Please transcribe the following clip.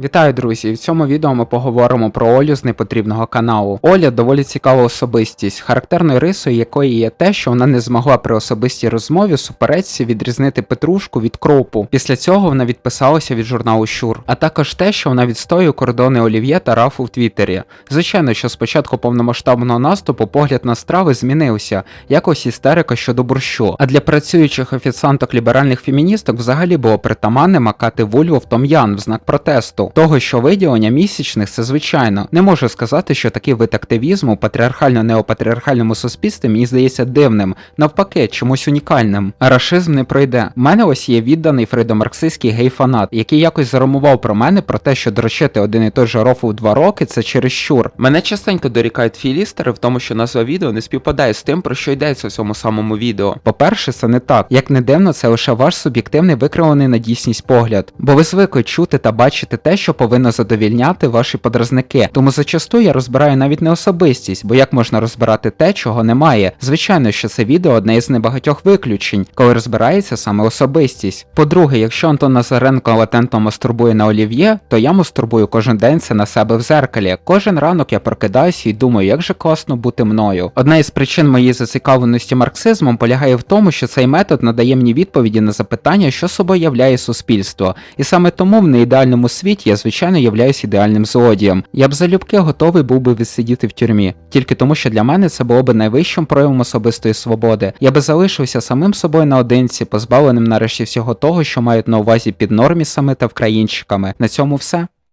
Вітаю, друзі! В цьому відео ми поговоримо про Олю з непотрібного каналу. Оля доволі цікава особистість, характерною рисою якої є те, що вона не змогла при особистій розмові суперечці відрізнити петрушку від кропу. Після цього вона відписалася від журналу Щур, а також те, що вона відстоює кордони Олів'є та Рафу в Твіттері. Звичайно, що з початку повномасштабного наступу погляд на страви змінився, якось істерика щодо борщу. А для працюючих офіціанток ліберальних феміністок взагалі було притаманне макати вульву в том'ян в знак протесту. Того, що виділення місячних це звичайно. Не можу сказати, що такий вид активізму патріархально-неопатріархальному суспільстві мені здається дивним, навпаки, чомусь унікальним. Рашизм не пройде. У мене ось є відданий фридомарксистський гей-фанат, який якось заромував про мене про те, що дрочити один і той же рофл два роки це чересчур. Мене частенько дорікають філістери в тому, що назва відео не співпадає з тим, про що йдеться в цьому самому відео. По-перше, це не так. Як не дивно, це лише ваш суб'єктивний викривлений на дійсність погляд. Бо ви звикли чути та бачити те, що повинно задовільняти ваші подразники. Тому зачасту я розбираю навіть не особистість, бо як можна розбирати те, чого немає. Звичайно, що це відео одне із небагатьох виключень, коли розбирається саме особистість. По-друге, якщо Антон Назаренко латентно мастурбує на олів'є, то я мастурбую кожен день це на себе в зеркалі. Кожен ранок я прокидаюся і думаю, як же класно бути мною. Одна із причин моєї зацікавленості марксизмом полягає в тому, що цей метод надає мені відповіді на запитання, що собою являє суспільство, і саме тому в неідеальному світі я звичайно являюсь ідеальним злодієм. Я б залюбки готовий був би відсидіти в тюрмі, тільки тому, що для мене це було б найвищим проявом особистої свободи. Я би залишився самим собою наодинці, позбавленим нарешті всього того, що мають на увазі під нормісами та вкраїнщиками. На цьому все.